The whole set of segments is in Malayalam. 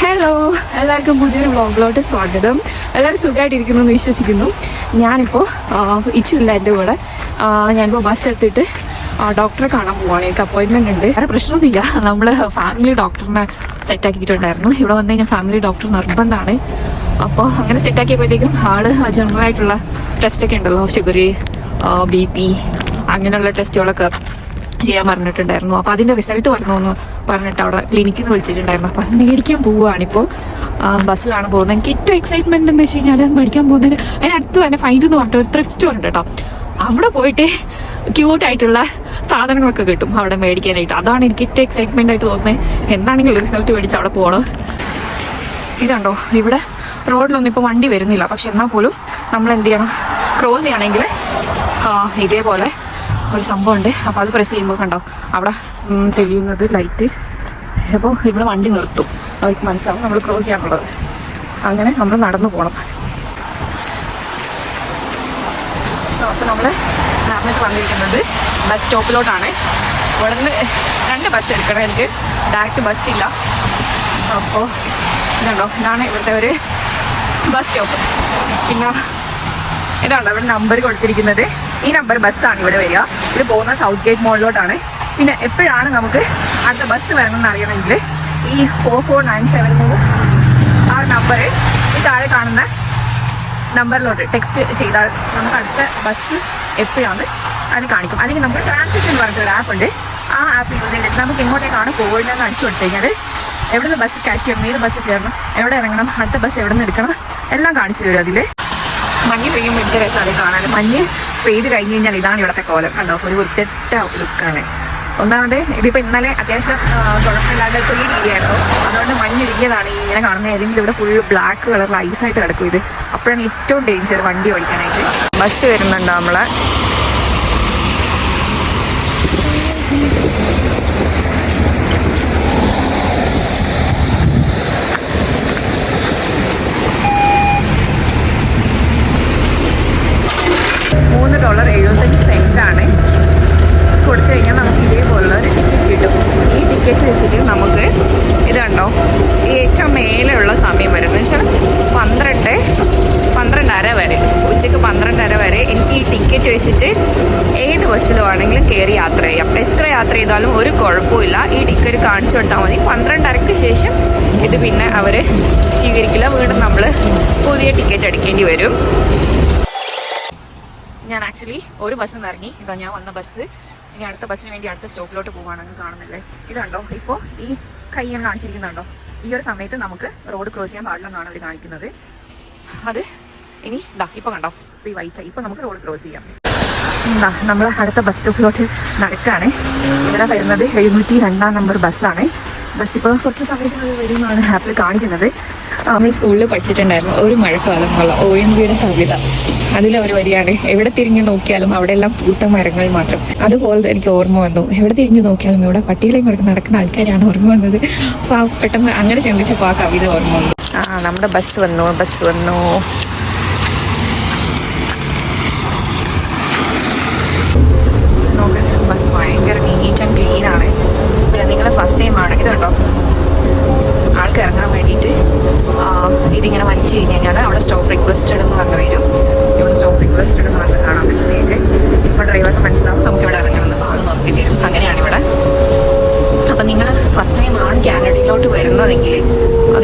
ഹലോ എല്ലാവർക്കും പുതിയൊരു വ്ളോഗിലോട്ട് സ്വാഗതം. എല്ലാവരും സുഖമായിട്ടിരിക്കുന്നു എന്ന് വിശ്വസിക്കുന്നു. ഞാനിപ്പോൾ ഇച്ചില്ല എന്റെ കൂടെ ഞാനിപ്പോൾ ബസ് എടുത്തിട്ട് ഡോക്ടറെ കാണാൻ പോവാണ്. എനിക്ക് അപ്പോയിൻമെന്റ് ഉണ്ട്. വേറെ പ്രശ്നമൊന്നുമില്ല. നമ്മൾ ഫാമിലി ഡോക്ടറിനെ സെറ്റാക്കിയിട്ടുണ്ടായിരുന്നു ഇവിടെ വന്നു കഴിഞ്ഞാൽ ഫാമിലി ഡോക്ടർ നിർബന്ധമാണ്. അപ്പോൾ അങ്ങനെ സെറ്റാക്കിയപ്പോഴത്തേക്കും ആൾ ജനറൽ ആയിട്ടുള്ള ടെസ്റ്റൊക്കെ ഉണ്ടല്ലോ. ഷുഗർ ബി പി അങ്ങനെയുള്ള ടെസ്റ്റുകളൊക്കെ ചെയ്യാൻ പറഞ്ഞിട്ടുണ്ടായിരുന്നു. അപ്പോൾ അതിന്റെ റിസൾട്ട് വരണം എന്ന് പറഞ്ഞിട്ട് അവിടെ ക്ലിനിക്കിൽ നിന്ന് വിളിച്ചിട്ടുണ്ടായിരുന്നു. അപ്പോൾ അത് മേടിക്കാൻ പോവുകയാണിപ്പോൾ ബസ്സിലാണ് പോകുന്നത്. എനിക്ക് ഏറ്റവും എക്സൈറ്റ്മെന്റ് എന്ന് വെച്ച് കഴിഞ്ഞാൽ മേടിക്കാൻ പോകുന്നതിന് അതിന് അടുത്ത് തന്നെ ഫൈൻഡ് എന്ന് പറഞ്ഞിട്ട് ഒരു ത്രിഫ്റ്റ് ഉണ്ട് കേട്ടോ. അവിടെ പോയിട്ട് ക്യൂട്ടായിട്ടുള്ള സാധനങ്ങളൊക്കെ കിട്ടും അവിടെ മേടിക്കാനായിട്ട്. അതാണ് എനിക്ക് ഏറ്റവും എക്സൈറ്റ്മെന്റ് ആയിട്ട് തോന്നുന്നത്. എന്താണെങ്കിലും റിസൾട്ട് മേടിച്ച് അവിടെ പോകണം ഇതുണ്ടോ? ഇവിടെ റോഡിലൊന്നും ഇപ്പോൾ വണ്ടി വരുന്നില്ല. പക്ഷെ എന്നാൽ പോലും നമ്മൾ എന്ത് ചെയ്യണം ക്രോസ് ചെയ്യണമെങ്കിൽ ഇതേപോലെ ഒരു സംഭവം ഉണ്ട് അപ്പോൾ അത് പ്രസ് ചെയ്യുമ്പോൾ കണ്ടോ? അവിടെ തെളിയുന്നത് ലൈറ്റ് അപ്പോൾ ഇവിടെ വണ്ടി നിർത്തും. അവർക്ക് മനസ്സിലാവും നമ്മൾ ക്രോസ് ചെയ്യാനുള്ളത്. അങ്ങനെ നമ്മൾ നടന്നു പോകണം സോ അപ്പോൾ നമ്മൾ നടന്നിട്ട് വന്നിരിക്കുന്നത് ബസ് സ്റ്റോപ്പിലോട്ടാണ് നിന്ന് രണ്ട് ബസ് എടുക്കണം. എനിക്ക് ഡയറക്റ്റ് ബസ്സില്ല അപ്പോൾ ഇതുണ്ടോ? ഇതാണ് ഇവിടുത്തെ ഒരു ബസ് സ്റ്റോപ്പ് പിന്നെ ഇതാണോ ഇവിടെ നമ്പർ കൊടുത്തിരിക്കുന്നത്. ഈ നമ്പർ ബസ്സാണ് ഇവിടെ വരിക. ഇത് പോകുന്ന സൗത്ത് ഗേറ്റ് മോളിലോട്ടാണ് പിന്നെ എപ്പോഴാണ് നമുക്ക് അടുത്ത ബസ് വരണമെന്ന് അറിയണമെങ്കിൽ ഈ ഫോർ ഫോർ നയൻ സെവൻ മൂന്ന് ആ നമ്പർ ഈ താഴെ കാണുന്ന നമ്പറിലോട്ട് ടെക്സ്റ്റ് ചെയ്താൽ നമുക്ക് അടുത്ത ബസ് എപ്പോഴാണ് അത് കാണിക്കും. അല്ലെങ്കിൽ നമുക്ക് ട്രാൻസിറ്റ് എന്ന് പറഞ്ഞിട്ടൊരു ആപ്പ് ഉണ്ട്. ആ ആപ്പ് യൂസ് ചെയ്തിട്ട് നമുക്ക് എങ്ങോട്ടേക്കാണ് പോകുന്നതെന്ന് അടിച്ചു കൊടുത്തു കഴിഞ്ഞാൽ എവിടെ നിന്ന് ബസ് ക്യാഷ് ചെയ്യണം ഏത് ബസ് കയറണം എവിടെ ഇറങ്ങണം അടുത്ത ബസ് എവിടെ നിന്ന് എടുക്കണം എല്ലാം കാണിച്ചു തരും അതിൽ മഞ്ഞ് പെയ്യുമ്പോൾ എന്ത് രസമാണ് കാണാൻ. മഞ്ഞ് പെയ്ത് കഴിഞ്ഞ് കഴിഞ്ഞാൽ ഇതാണ് ഇവിടുത്തെ കോലം. കണ്ടോ? ഒരു വൃത്തിട്ട ലുക്കാണ് ഒന്നാമത് ഇതിപ്പോ ഇന്നലെ അത്യാവശ്യം കുഴപ്പമില്ലാണ്ട് കുഴപ്പമില്ലാതെ ത്രീ അതുകൊണ്ട് മഞ്ഞിടിക്കിയതാണ് ഇങ്ങനെ കാണുന്ന ഏതെങ്കിലും ഇവിടെ ഫുൾ ബ്ലാക്ക് കളറിൽ ഐസായിട്ട് കിടക്കും ഇത്. അപ്പോഴാണ് ഏറ്റവും ഡേഞ്ചർ വണ്ടി ഓടിക്കാനായിട്ട്. ബസ് വരുന്നുണ്ടോ നമ്മളെ? ഡോളർ എഴുപത്തഞ്ച് സെന്റ് ആണ് കൊടുത്തു കഴിഞ്ഞാൽ നമുക്ക് ഇതേപോലുള്ള ഒരു ടിക്കറ്റ് കിട്ടും. ഈ ടിക്കറ്റ് വെച്ചിട്ട് നമുക്ക് ഇത് കണ്ടോ? ഈ ഏറ്റവും മേലെയുള്ള സമയം വരെ. എന്ന് വെച്ചാൽ പന്ത്രണ്ട് പന്ത്രണ്ടര വരെ. ഉച്ചയ്ക്ക് പന്ത്രണ്ടര വരെ എനിക്ക് ഈ ടിക്കറ്റ് വെച്ചിട്ട് ഏത് ബസ്സിൽ ആണെങ്കിലും കയറി യാത്ര ചെയ്യാം. എത്ര യാത്ര ചെയ്താലും ഒരു കുഴപ്പമില്ല ഈ ടിക്കറ്റ് കാണിച്ചു കൊടുത്താൽ മതി. പന്ത്രണ്ടരയ്ക്ക് ശേഷം ഇത് പിന്നെ അവർ സ്വീകരിക്കില്ല. വീണ്ടും നമ്മൾ പുതിയ ടിക്കറ്റ് അടിക്കേണ്ടി വരും. ഞാൻ ആക്ച്വലി ഒരു ബസ് നിന്ന് ഇറങ്ങി. ഇതാ ഞാൻ വന്ന ബസ് ഇനി അടുത്ത ബസ്സിന് വേണ്ടി അടുത്ത സ്റ്റോപ്പിലോട്ട് പോവാണ് അങ്ങ് കാണുന്നില്ലേ? ഇതുണ്ടോ? ഇപ്പോൾ ഈ കൈ ഞാൻ കാണിച്ചിരിക്കുന്നുണ്ടോ? ഈ ഒരു സമയത്ത് നമുക്ക് റോഡ് ക്രോസ് ചെയ്യാൻ പാടില്ലെന്നാണ് അവർ കാണിക്കുന്നത്. അത് ഇനി ഇതാ ഇപ്പോൾ കണ്ടോ? ഈ വൈറ്റ് ഇപ്പോൾ നമുക്ക് റോഡ് ക്രോസ് ചെയ്യാം. എന്താ നമ്മൾ അടുത്ത ബസ് സ്റ്റോപ്പിലോട്ട് നടക്കുകയാണ് ഇവിടെ വരുന്നത് എഴുന്നൂറ്റി രണ്ടാം നമ്പർ ബസ്സാണ് ബസ് ഇപ്പോൾ കുറച്ച് സമയത്തിനുള്ളിൽ വരുമെന്നാണ് ആപ്പിൽ കാണിക്കുന്നത്. നമ്മൾ സ്കൂളിൽ പഠിച്ചിട്ടുണ്ടായിരുന്നു. ഒരു മഴക്കാലം ഉള്ള ഒ എൻ വിയുടെ കവിത. അതിലെ ഒരു വരിയാണ് എവിടെ തിരിഞ്ഞു നോക്കിയാലും അവിടെ എല്ലാം പൂത്ത മരങ്ങൾ മാത്രം. അതുപോലെ എനിക്ക് ഓർമ്മ വന്നു എവിടെ തിരിഞ്ഞു നോക്കിയാലും ഇവിടെ പട്ടിയിലേക്ക് കൊടുത്ത് നടക്കുന്ന ആൾക്കാരാണ് ഓർമ്മ വന്നത്. അപ്പോൾ പെട്ടെന്ന് അങ്ങനെ ചിന്തിച്ചപ്പോൾ ആ കവിത ഓർമ്മ വന്നു. ആ നമ്മുടെ ബസ് വന്നു ബസ് വന്നു നോക്ക് ബസ് ഭയങ്കര നീറ്റ് ആൻഡ് ക്ലീൻ ആണ് പിന്നെ നിങ്ങൾ ഫസ്റ്റ് ടൈം ആണ് ഇത് കണ്ടോ ആൾക്ക് ഇറങ്ങാൻ വേണ്ടിയിട്ട് ആ, ഇതിങ്ങനെ കഴിഞ്ഞാൽ അവിടെ സ്റ്റോപ്പ് റിക്വസ്റ്റഡ് എന്ന് പറഞ്ഞു വരും. ഇവിടെ സ്റ്റോപ്പ് റിക്വസ്റ്റഡ് എന്ന് പറഞ്ഞ് കാണാൻ പറ്റുന്നതിന്റെ ഇപ്പോൾ ഡ്രൈവർക്ക് മനസ്സിലാവും നമുക്ക് ഇവിടെ ഇറങ്ങണമെന്ന് ആൾ നിർത്തി തരും. അങ്ങനെയാണ് ഇവിടെ. അപ്പം നിങ്ങൾ ഫസ്റ്റ് ടൈം ആണ് കാനഡയിലോട്ട് വരുന്നതെങ്കിൽ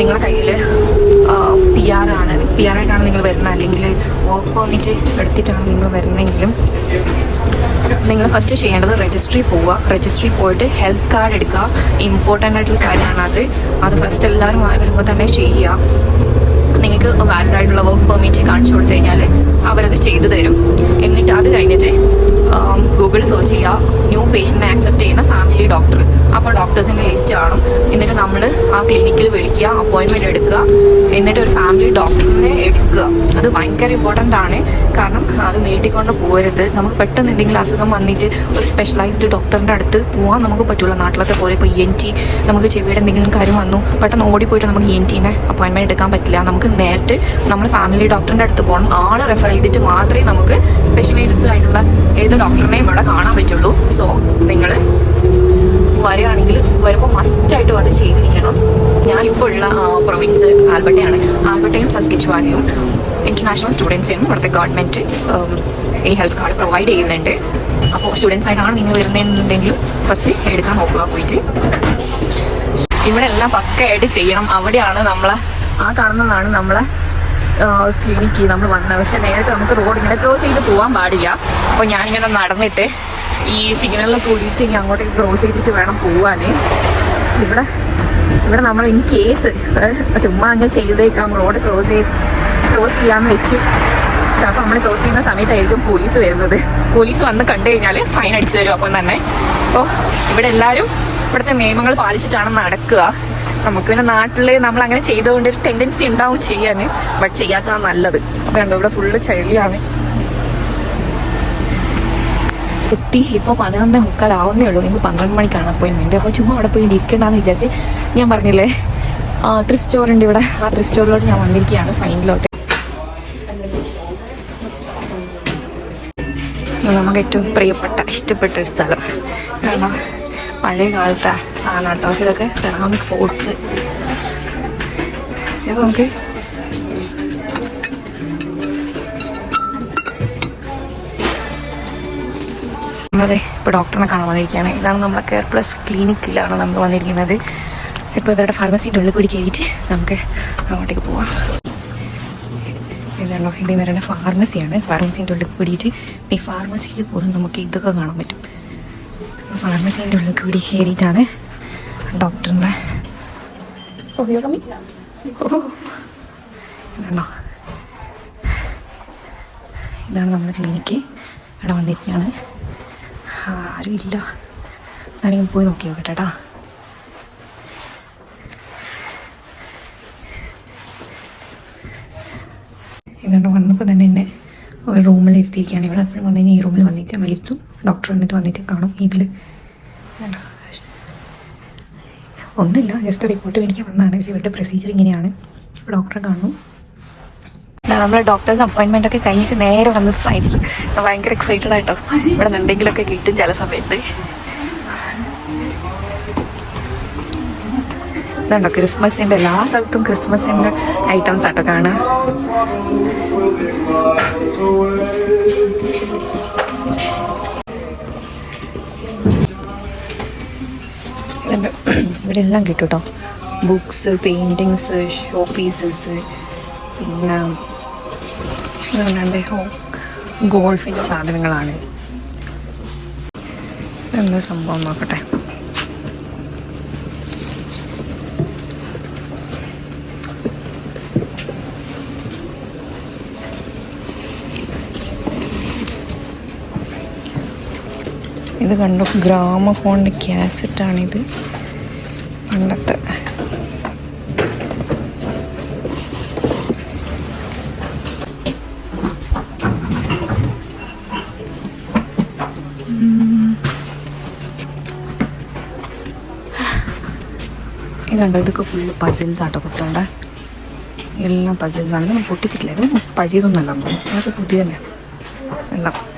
നിങ്ങളുടെ കയ്യിൽ പി ആർ ആണ്. പി ആർ ആയിട്ടാണ് നിങ്ങൾ വരുന്നത്. അല്ലെങ്കിൽ വർക്ക് പെർമിറ്റ് എടുത്തിട്ടാണ് നിങ്ങൾ വരുന്നതെങ്കിലും നിങ്ങൾ ഫസ്റ്റ് ചെയ്യേണ്ടത് രജിസ്ട്രി പോവുക. രജിസ്ട്രി പോയിട്ട് ഹെൽത്ത് കാർഡ് എടുക്കുക. ഇമ്പോർട്ടന്റ് ആയിട്ടുള്ള കാര്യമാണ് അത്. അത് ഫസ്റ്റ് എല്ലാവരും വരുമ്പോൾ തന്നെ ചെയ്യുക. നിങ്ങൾക്ക് വാലിഡ് ആയിട്ടുള്ള വർക്ക് പെർമിറ്റ് കാണിച്ചു കൊടുത്തു കഴിഞ്ഞാൽ അവരത് ചെയ്തു തരും. എന്നിട്ട് അത് കഴിഞ്ഞിട്ട് ഗൂഗിൾ സെർച്ച് ചെയ്യുക. ന്യൂ പേഷ്യന്റിനെ ആക്സെപ്റ്റ് ചെയ്യുന്ന ഫാമിലി ഡോക്ടർ അപ്പോൾ ഡോക്ടേഴ്സിന്റെ ലിസ്റ്റ് കാണും. എന്നിട്ട് നമ്മൾ ആ ക്ലിനിക്കിൽ വിളിക്കുക അപ്പോയിൻമെന്റ് എടുക്കുക. എന്നിട്ട് ഒരു ഫാമിലി ഡോക്ടറിനെ എടുക്കുക. അത് ഭയങ്കര ഇമ്പോർട്ടന്റ് ആണ്. കാരണം അത് നീട്ടിക്കൊണ്ട് പോകരുത് നമുക്ക് പെട്ടെന്ന് എന്തെങ്കിലും അസുഖം വന്നിച്ച് ഒരു സ്പെഷ്യലൈസ്ഡ് ഡോക്ടറിന്റെ അടുത്ത് പോകാൻ നമുക്ക് പറ്റുള്ളൂ നാട്ടിലത്തെ പോലെ ഇപ്പോൾ എൻ ടി നമുക്ക് ചെവിയുടെ എന്തെങ്കിലും കാര്യം വന്നു പെട്ടെന്ന് ഓടിപ്പോയിട്ട് നമുക്ക് ഇ എൻ ടീനെ അപ്പോയിൻമെന്റ് എടുക്കാൻ പറ്റില്ല. നമുക്ക് നേരിട്ട് നമ്മൾ ഫാമിലി ഡോക്ടറിന്റെ അടുത്ത് പോകണം. ആളെ റെഫർ ചെയ്തിട്ട് മാത്രമേ നമുക്ക് സ്പെഷ്യലൈസ്ഡ് ആയിട്ടുള്ള ഏത് ഡോക്ടറിനെയും ഇവിടെ കാണാൻ പറ്റുള്ളൂ. സോ നിങ്ങൾ വരികയാണെങ്കിൽ വരുമ്പോൾ മസ്റ്റായിട്ടും അത് ചെയ്തിരിക്കണം. ഞാൻ ഇപ്പോൾ ഉള്ള പ്രൊവിൻസ് ആൽബർട്ടയാണ്. ആൽബർട്ടയും സസ്കിച്ച്വാനിയും ഇന്റർനാഷണൽ സ്റ്റുഡൻസിനും ഇവിടുത്തെ ഗവൺമെന്റ് ഈ ഹെൽത്ത് കാർഡ് പ്രൊവൈഡ് ചെയ്യുന്നുണ്ട്. അപ്പോൾ സ്റ്റുഡൻസ് ആയിട്ടാണ് നിങ്ങൾ വരുന്നതെന്നുണ്ടെങ്കിൽ ഫസ്റ്റ് എടുക്കാൻ നോക്കുക പോയിട്ട്. ഇവിടെ എല്ലാം പക്കയായിട്ട് ചെയ്യണം. അവിടെയാണ് നമ്മളെ ആ കാണുന്നതാണ് നമ്മളെ ക്ലിനിക്ക് നമ്മൾ വന്നത് പക്ഷെ നേരത്തെ നമുക്ക് റോഡ് ഇങ്ങനെ ക്രോസ് ചെയ്ത് പോകാൻ പാടില്ല. അപ്പോൾ ഞാനിങ്ങനെ നടന്നിട്ട് ഈ സിഗ്നലിൽ കൂടിയിട്ട് ഇനി അങ്ങോട്ടേക്ക് ക്രോസ് ചെയ്തിട്ട് വേണം പോവാൻ ഇവിടെ ഇവിടെ നമ്മൾ ഇൻ കേസ് ചുമ്മാ അങ്ങനെ ചെയ്തേക്കാം. റോഡ് ക്രോസ് ചെയ്ത് ക്രോസ് ചെയ്യാമെന്ന് വെച്ചു. പക്ഷെ അപ്പോൾ നമ്മൾ ക്രോസ് ചെയ്യുന്ന സമയത്തായിരിക്കും പോലീസ് വരുന്നത്. പോലീസ് വന്ന് കണ്ടു കഴിഞ്ഞാൽ ഫൈൻ അടിച്ചു തരും അപ്പം തന്നെ. അപ്പോൾ ഇവിടെ എല്ലാവരും ഇവിടുത്തെ നിയമങ്ങൾ പാലിച്ചിട്ടാണ് നടക്കുക. നമുക്ക് പിന്നെ നാട്ടിൽ നമ്മൾ അങ്ങനെ ചെയ്തുകൊണ്ട് ഒരു ടെൻഡൻസി ഉണ്ടാവും ചെയ്യാൻ ബട്ട് ചെയ്യാത്തതാണ് നല്ലത്. കണ്ടോ ഇവിടെ ഫുള്ള് ചെളിയാണ്. എത്തി ഇപ്പോൾ പതിനൊന്നേ മുക്കാലാവുന്നേ ഉള്ളൂ. നിങ്ങൾക്ക് പന്ത്രണ്ട് മണിക്കാണ് അപ്പോയിൻമെന്റ് അപ്പോൾ ചുമ്മാ അവിടെ പോയി ഇരിക്കണ്ടെന്ന് വിചാരിച്ച് ഞാൻ പറഞ്ഞില്ലേ ത്രിഫ് സ്റ്റോർ ഉണ്ട് ഇവിടെ. ആ ത്രിഫ് സ്റ്റോറിലോട്ട് ഞാൻ വന്നിരിക്കുകയാണ്. ഫൈനിലോട്ട് നമുക്ക് ഏറ്റവും പ്രിയപ്പെട്ട ഇഷ്ടപ്പെട്ട ഒരു സ്ഥലം. കാരണം പഴയ കാലത്തെ സാധനം കേട്ടോ ഇതൊക്കെ സെറാമിക് ഫോർട്സ് ഇത് നമുക്ക് നമ്മളതെ ഇപ്പോൾ ഡോക്ടറിനെ കാണാൻ വന്നിരിക്കുകയാണ്. ഇതാണ് നമ്മളെ കെയർ പ്ലസ് ക്ലിനിക്കിലാണ് നമ്മൾ വന്നിരിക്കുന്നത്. ഇപ്പോൾ ഇവരുടെ ഫാർമസിന്റെ ഉള്ളിൽ കൂടി കയറിയിട്ട് നമുക്ക് അങ്ങോട്ടേക്ക് പോവാം. ഇതാണോ ഇത് ഇവരുടെ ഫാർമസിയാണ് ഫാർമസിന്റെ ഉള്ളിൽ കൂടിയിട്ട് ഈ ഫാർമസിയിൽ പോലും നമുക്ക് ഇതൊക്കെ കാണാൻ പറ്റും. ഫാർമസീന്റെ ഉള്ളിൽ കൂടി കയറിയിട്ടാണ് ഡോക്ടറിന്റെ ഉപയോഗം. ഇതാണോ? നമ്മുടെ ക്ലിനിക്ക് ഇവിടെ വന്നിരിക്കുകയാണ്. ആരും ഇല്ല. എന്നാണെങ്കിൽ പോയി നോക്കി നോക്കട്ടെ കേട്ടോ ഇതുകൊണ്ട് വന്നപ്പോൾ തന്നെ എന്നെ ഒരു റൂമിൽ ഇരുത്തിയിരിക്കുകയാണ് ഇവിടെ അപ്പോഴും വന്നു കഴിഞ്ഞാൽ ഈ റൂമിൽ വന്നിട്ട് വലിയിട്ടും ഡോക്ടർ വന്നിട്ട് വന്നിട്ട് കാണും. ഇതിൽ ഒന്നുമില്ല. ജസ്റ്റ് റിപ്പോർട്ട് മേടിക്കാൻ വന്നതാണ്. പക്ഷേ ഇവരുടെ പ്രൊസീജിയർ ഇങ്ങനെയാണ്. ഡോക്ടറെ കാണും. നമ്മൾ ഡോക്ടേഴ്സ് അപ്പോയിൻമെന്റ് ഒക്കെ കഴിഞ്ഞിട്ട് നേരെ വന്നത് സൈഡിൽ ഭയങ്കര എക്സൈറ്റഡ് ആയിട്ടോ. ഇവിടെ നിന്ന് എന്തെങ്കിലുമൊക്കെ കിട്ടും ചില സമയത്ത്. ഇതുണ്ടോ ക്രിസ്മസിന്റെ എല്ലാ സ്ഥലത്തും ക്രിസ്മസിന്റെ ഐറ്റംസ് ആട്ടോ കാണാം. ഇവിടെ എല്ലാം കിട്ടും കേട്ടോ ബുക്സ് പെയിന്റിങ്സ് ഷോ പീസസ് പിന്നെ ഗോൾഫിന്റെ സാധനങ്ങളാണ്. എന്താ സംഭവം നോക്കട്ടെ. ഇത് കണ്ടു? ഗ്രാമഫോണിന്റെ ക്യാസറ്റാണിത് പണ്ടത്തെ ഇതുണ്ടോ ഇതൊക്കെ ഫുള്ള് പസിൽസ് ആട്ടോ കുട്ടികളുടെ. എല്ലാം പസിൽസ് ആണ്. ഇതൊന്നും പൊട്ടിച്ചിട്ടില്ല. ഇത് പഴയതൊന്നല്ല തോന്നുന്നു. അതൊക്കെ പുതിയ തന്നെയാണ് എല്ലാം.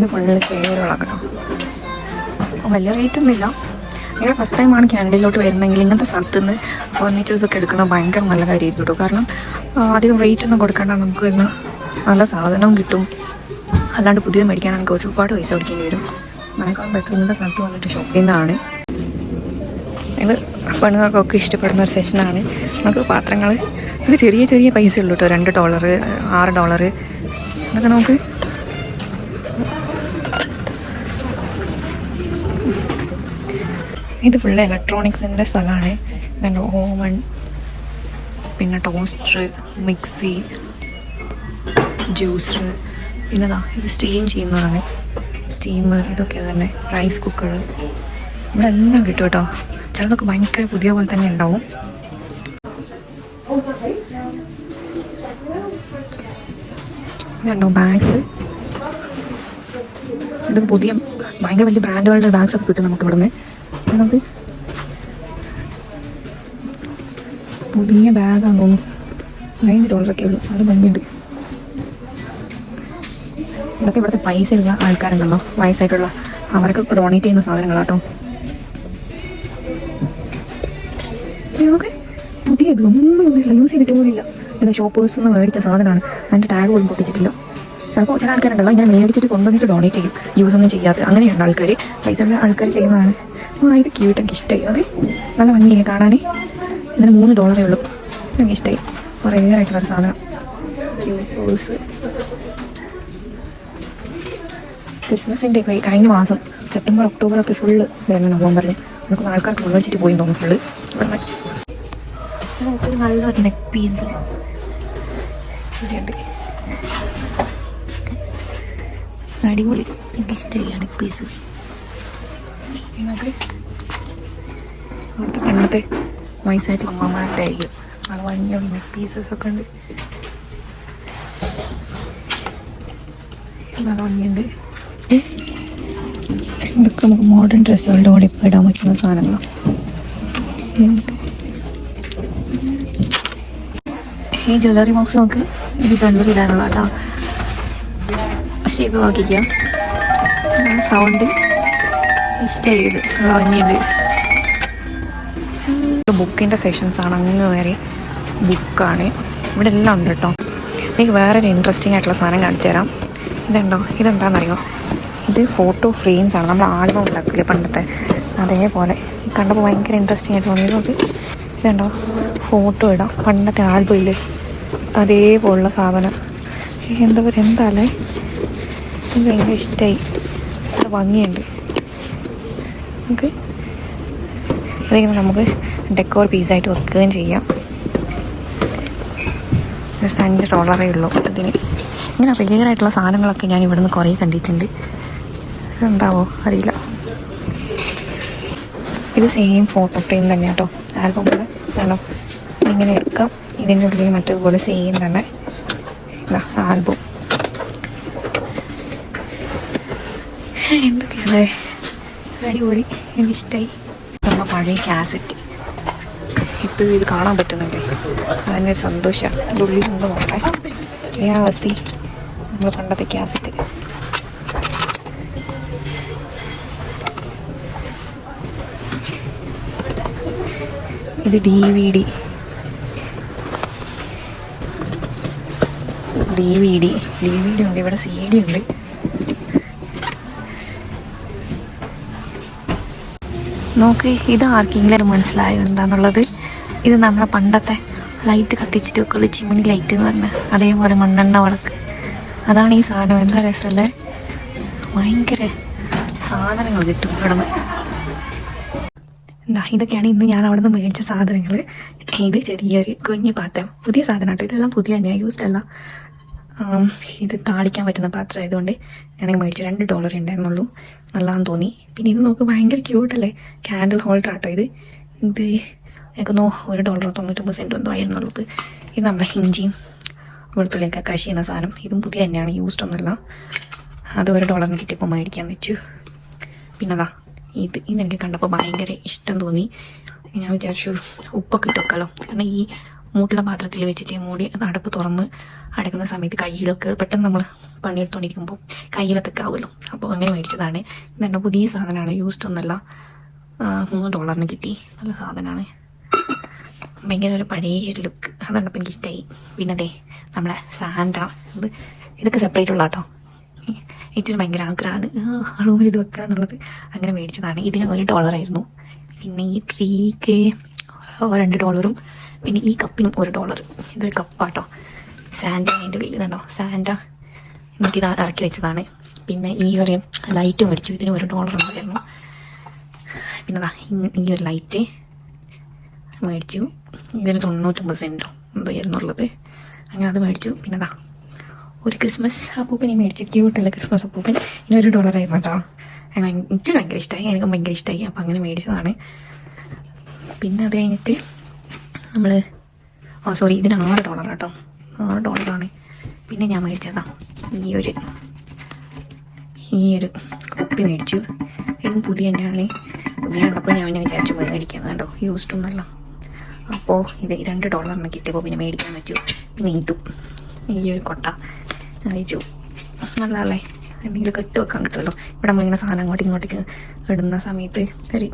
ഇത് ഫുള്ള് കേട്ടോ വലിയ റേറ്റ് ഒന്നുമില്ല നിങ്ങൾ ഫസ്റ്റ് ടൈമാണ് കാനഡയിലോട്ട് വരുന്നെങ്കിൽ ഇങ്ങനത്തെ സ്ഥലത്ത് നിന്ന് ഫർണിച്ചേഴ്സ് ഒക്കെ എടുക്കുന്നത് ഭയങ്കര നല്ല കാര്യമായിരിക്കും കേട്ടോ കാരണം അധികം റേറ്റ് ഒന്നും കൊടുക്കേണ്ട. നമുക്ക് ഇന്ന് നല്ല സാധനവും കിട്ടും. അല്ലാണ്ട് പുതിയത് മേടിക്കാനാണെങ്കിൽ ഒരുപാട് പൈസ കൊടുക്കേണ്ടി വരും. അതിനേക്കാൾ ബെറ്റർ ഇങ്ങനത്തെ സ്ഥലത്ത് വന്നിട്ട് ഷോപ്പ് ചെയ്യുന്നതാണ് ഇത് പെണ്ണുങ്ങൾക്കൊക്കെ ഇഷ്ടപ്പെടുന്ന ഒരു സെഷനാണ് നമുക്ക് പാത്രങ്ങൾ ഇത് ചെറിയ ചെറിയ പൈസ ഉള്ളൂ കേട്ടോ രണ്ട് ഡോളർ ആറ് ഡോളർ അതൊക്കെ നമുക്ക് ഇത് ഫുള്ള് ഇലക്ട്രോണിക്സിന്റെ സ്ഥലമാണ്. ഇതുണ്ട് ഓവൺ പിന്നെ ടോസ്റ്റർ മിക്സി ജ്യൂസർ പിന്നെതാ ഇത് സ്റ്റീം ചെയ്യുന്നതാണ്. സ്റ്റീമർ ഇതൊക്കെ തന്നെ റൈസ് കുക്കർ ഇവിടെ എല്ലാം കിട്ടും കേട്ടോ. ചിലതൊക്കെ ഭയങ്കര പുതിയ പോലെ തന്നെ ഉണ്ടാവും. ഇതുണ്ടോ ബാഗ്സ് ഇത് പുതിയ ഭയങ്കര വലിയ ബ്രാൻഡുകളുടെ ബാഗ്സ് ഒക്കെ കിട്ടും നമുക്ക് ഇവിടുന്ന്. നമുക്ക് പുതിയ ബാഗാണ് തോന്നുന്നു അതിന് ഡോളറൊക്കെ ഉള്ളൂ. അത് ഭംഗിയുണ്ട്. ഇതൊക്കെ ഇവിടുത്തെ പൈസ ഉള്ള ആൾക്കാരുണ്ടല്ലോ വയസ്സായിട്ടുള്ള. അവർക്ക് ഡൊണേറ്റ് ചെയ്യുന്ന സാധനങ്ങളാട്ടോ ഇതൊക്കെ പുതിയത് ഒന്നും യൂസ് ചെയ്തിട്ട് പോലില്ല ഇത് ഷോപ്പേഴ്സ് നിന്ന് മേടിച്ച സാധനമാണ്. അതിന്റെ ടാഗ് പോലും പൊട്ടിച്ചിട്ടില്ല. ചിലപ്പോൾ ചില ആൾക്കാരുണ്ടല്ലോ ഇങ്ങനെ മേടിച്ചിട്ട് കൊണ്ടുവന്നിട്ട് ഡൊണേറ്റ് ചെയ്യും. യൂസ് ഒന്നും ചെയ്യാത്ത അങ്ങനെയുണ്ട് ആൾക്കാർ പൈസ ഉള്ള ആൾക്കാർ ചെയ്യുന്നതാണ്. ഇത് ക്യൂട്ട് എനിക്ക് ഇഷ്ടമായി അതെ നല്ല ഭംഗിയില്ലേ കാണാൻ ഇതിന് മൂന്ന് ഡോളറേ ഉള്ളൂ. എനിക്ക് ഇഷ്ടമായി കുറേ ആയിട്ടുള്ളൊരു സാധനം. ക്രിസ്മസിന്റെ ഇപ്പോൾ കഴിഞ്ഞ മാസം സെപ്റ്റംബർ ഒക്ടോബർ ഒക്കെ ഫുള്ള് വരുന്ന നവംബറിൽ നമുക്ക് ആൾക്കാർക്ക് മേടിച്ചിട്ട് പോയി തോന്നുന്നു ഫുള്ള് നമുക്കൊരു നല്ലൊരു നെക്ക് പീസ് ഇവിടെയുണ്ട്. അടിപൊളി. എനിക്ക് ഇഷ്ടമായി നെക്ക് പീസ് അവിടുത്തെ പണ്ടത്തെ വയസ്സായിട്ട് അമ്മമാരുടെ ആയിരിക്കും നല്ല ഭംഗിയുള്ള നെക്ക് പീസസ് ഒക്കെ ഉണ്ട്. ഭംഗിയുണ്ട്. ഇതൊക്കെ നമുക്ക് മോഡേൺ ഡ്രസ്സുകളുടെ കൂടെ ഇപ്പോൾ ഇടാൻ പറ്റുന്ന സാധനങ്ങളാണ് ഈ ജ്വല്ലറി ബോക്സ് നമുക്ക് ഇത് ജ്വല്ലറി ഇടാനുള്ള കേട്ടോ. പക്ഷേ ഇത് നോക്കിക്കാം സൗണ്ട് ഇഷ്ടമായത് ഭംഗിയുണ്ട് ബുക്കിന്റെ സെഷൻസ് ആണ്. അങ്ങ് വരെ ബുക്കാണ് ഇവിടെ എല്ലാം ഉണ്ട് കേട്ടോ. എനിക്ക് വേറൊരു ഇൻട്രസ്റ്റിംഗ് ആയിട്ടുള്ള സാധനം കാണിച്ചു തരാം. ഇതുണ്ടോ? ഇതെന്താണെന്നറിയോ ഇത് ഫോട്ടോ ഫ്രെയിംസ് ആണ്. നമ്മൾ ആൽബം ഉണ്ടാക്കില്ലേ പണ്ടത്തെ? അതേപോലെ. കണ്ടപ്പോൾ ഭയങ്കര ഇൻട്രസ്റ്റിംഗ് ആയിട്ട് തോന്നിയത് നോക്കി ഇതുണ്ടോ? ഫോട്ടോ ഇടാം. പണ്ടത്തെ ആൽബം ഇല്ലേ? അതേപോലുള്ള സാധനം. എന്താ എനിക്ക് ഭയങ്കര ഇഷ്ടമായി അത് ഭംഗിയുണ്ട്. നമുക്ക് അതിങ്ങനെ നമുക്ക് ഡെക്കോർ പീസായിട്ട് വെക്കുകയും ചെയ്യാം. ജസ്റ്റ് അഞ്ച് ഡോളറേ ഉള്ളൂ. അതിന് ഇങ്ങനെ റിയർ ആയിട്ടുള്ള സാധനങ്ങളൊക്കെ ഞാൻ ഇവിടുന്ന് കുറേ കണ്ടിട്ടുണ്ട്. എന്താവോ അറിയില്ല. ഇത് സെയിം ഫോട്ടോ ഫ്രെയിം തന്നെ കേട്ടോ ആൽബം കൂടെ ആണോ ഇങ്ങനെ എടുക്കാം. ഇതിന്റെ ഉള്ളിൽ മറ്റേതുപോലെ സെയിം തന്നെ. ആൽബം എന്തൊക്കെയല്ലേ അടിപൊളി. എനിക്കിഷ്ടമായി നമ്മൾ പഴയ കാസറ്റ്. ഇപ്പോഴും ഇത് കാണാൻ പറ്റുന്നുണ്ട് അതിന്റെ ഒരു സന്തോഷം. ഉള്ളിൽ കൊണ്ട് നോക്കാൻ ഏ അവസ്ഥ. നമ്മൾ പണ്ടത്തെ കാസറ്റ്. ഇത് D V D D V D D V D ഉണ്ട്. ഇവിടെ സി ഡി ഉണ്ട്. നോക്ക് ഇത് ആർക്കെങ്കിലും മനസ്സിലായോ എന്താന്നുള്ളത്? ഇത് നമ്മളെ പണ്ടത്തെ ലൈറ്റ് കത്തിച്ചിട്ട് വെക്കുള്ളൂ ചിമ്മിണി ലൈറ്റ് എന്ന് പറഞ്ഞാൽ അതേപോലെ മണ്ണെണ്ണ വിളക്ക്. അതാണ് ഈ സാധനം. എന്താ രസമല്ലേ? ഭയങ്കര സാധനങ്ങൾ കിട്ടും ഇവിടെ എന്താ ഇതൊക്കെയാണ് ഇന്ന് ഞാൻ അവിടെ നിന്ന് മേടിച്ച സാധനങ്ങൾ ഇത് ചെറിയൊരു കുഞ്ഞു പാത്രം. പുതിയ സാധനം കേട്ടോ ഇതെല്ലാം പുതിയ ഞാൻ യൂസ്ഡ് അല്ല. ഇത് താളിക്കാൻ പറ്റുന്ന പാത്രം ആയതുകൊണ്ട് ഞാനങ്ങ് മേടിച്ചു. രണ്ട് ഡോളർ ഉണ്ടായിരുന്നുള്ളൂ. നല്ലതാന്ന് തോന്നി. പിന്നെ ഇത് നോക്ക് ഭയങ്കര ക്യൂട്ടല്ലേ ക്യാൻഡിൽ ഹോൾഡർ ആട്ടോ ഇത്. ഇത് എനിക്കൊന്നോ ഒരു ഡോളർ തൊണ്ണൂറ്റൊമ്പത് സെന്റ് എന്തോ ആയിരുന്നുള്ളത് ഇത്. നമ്മുടെ ഹിഞ്ചിയും വെളുത്തുള്ളിയൊക്കെ കൃഷി ചെയ്യുന്ന സാധനം. ഇതും പുതിയ തന്നെയാണ് യൂസ്ഡ് ഒന്നുമല്ല അത് ഒരു ഡോളറിന് കിട്ടിയപ്പോൾ മേടിക്കാൻ വെച്ചു. പിന്നെ അതാ ഇത് ഇതെനിക്ക് കണ്ടപ്പോൾ ഭയങ്കര ഇഷ്ടം തോന്നി. ഞാൻ വിചാരിച്ചു ഉപ്പൊക്കെ ഇട്ട് വെക്കാമല്ലോ കാരണം ഈ മൂട്ടുള്ള പാത്രത്തിൽ വെച്ചിട്ട് മൂടി അടപ്പ് തുറന്ന് അടക്കുന്ന സമയത്ത് കയ്യിലൊക്കെ പെട്ടെന്ന് നമ്മൾ പണിയെടുത്തോണ്ടിരിക്കുമ്പോൾ കയ്യിലത്തൊക്കെ ആവുമല്ലോ. അപ്പോൾ അങ്ങനെ മേടിച്ചതാണ്. ഇതെന്റെ പുതിയ സാധനമാണ് യൂസ്ഡ് ഒന്നല്ല. മൂന്ന് ഡോളറിന് കിട്ടി. നല്ല സാധനമാണ് ഭയങ്കര ഒരു പഴയ ഒരു ലുക്ക് അത് കണ്ടപ്പോൾ എനിക്ക് ഇഷ്ടമായി പിന്നെ അതെ നമ്മളെ സാൻഡ ഇത് ഇതൊക്കെ സെപ്പറേറ്റ് ഉള്ള കേട്ടോ ഏറ്റവും ഭയങ്കര ആഗ്രഹമാണ്. റൂമിൽ ഇത് വെക്കുക എന്നുള്ളത്. അങ്ങനെ മേടിച്ചതാണ്. ഇതിന് ഒരു ഡോളറായിരുന്നു പിന്നെ ഈ ട്രീക്ക് രണ്ട് ഡോളറും പിന്നെ ഈ കപ്പിനും ഒരു ഡോളർ. ഇതൊരു കപ്പാട്ടോ. സാൻഡ അതിന്റെ ഇതുണ്ടോ സാൻഡ എനിക്കിത് ഇറക്കി വെച്ചതാണ്. പിന്നെ ഈ ഒരു ലൈറ്റ് മേടിച്ചു. ഇതിന് ഒരു ഡോളർ ഉണ്ടായിരുന്നു. പിന്നെ ഈ- ഒരു ലൈറ്റ് മേടിച്ചു. ഇതിന് തൊണ്ണൂറ്റൊമ്പത് സെന്റോ എന്തോ അങ്ങനെ അത് മേടിച്ചു. പിന്നെ ദാ ഒരു ക്രിസ്മസ് അപ്പൂപ്പനെ മേടിച്ചു. ക്യൂട്ടല്ല ക്രിസ്മസ് അപ്പൂപ്പൻ? ഇനി ഒരു ആയിരുന്നു കേട്ടോ. എനിക്ക് ഭയങ്കര ഇഷ്ടമായി എനിക്ക് ഭയങ്കര ഇഷ്ടമായി അപ്പം അങ്ങനെ മേടിച്ചതാണ്. പിന്നെ അത് കഴിഞ്ഞിട്ട് നമ്മൾ ഓ സോറി ഇതിന് ആറ് ഡോളർ കേട്ടോ ആറ് ഡോളറാണ് പിന്നെ ഞാൻ മേടിച്ചതാ. ഈ ഒരു ഈ ഒരു കുപ്പി മേടിച്ചു. ഇതും പുതിയ തന്നെയാണ്. പുതിയ കണ്ടപ്പോൾ ഞാൻ പിന്നെ വിചാരിച്ചു മേടിക്കാൻ കേട്ടോ യൂസ്ഡ് ഒന്നല്ല അപ്പോൾ ഇത് രണ്ട് ഡോളറിന് കിട്ടിയപ്പോൾ പിന്നെ മേടിക്കാൻ വെച്ചു പിന്നെ ഇതും. ഈ ഒരു കൊട്ട. വെച്ചു നല്ലതല്ലേ? എന്തെങ്കിലും കെട്ട് വെക്കാൻ കിട്ടുമല്ലോ. ഇവിടെ നമ്മളിങ്ങനെ സാധനം അങ്ങോട്ടും ഇങ്ങോട്ടേക്ക് ഇടുന്ന സമയത്ത് ഒരു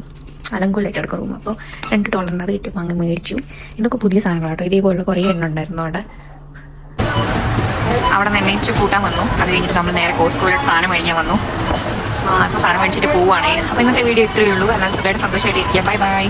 അലങ്കോലായിട്ട് എടുക്കും റൂം അപ്പോൾ രണ്ട് ഡോളറിന് അത് കിട്ടിയപ്പോൾ അങ്ങ് മേടിച്ചു. ഇതൊക്കെ പുതിയ സാധനങ്ങളാട്ടോ. ഇതേപോലുള്ള കുറേ എണ്ണ ഉണ്ടായിരുന്നു അവിടെ. അവിടെ നിന്ന് എണ്ണയിച്ച് കൂട്ടാൻ വന്നു. അത് കഴിഞ്ഞിട്ട് നമ്മൾ നേരെ കോസ്കോയിലോട്ട് സാധനം മേടിക്കാൻ വന്നു. അപ്പോൾ സാധനം മേടിച്ചിട്ട് പോവുകയാണേ. അപ്പോൾ ഇന്നത്തെ വീഡിയോ ഇത്രയേ ഉള്ളൂ. എന്നാൽ സുഖമായിട്ട് സന്തോഷമായിട്ട് ഇരിക്കുക. Bye bye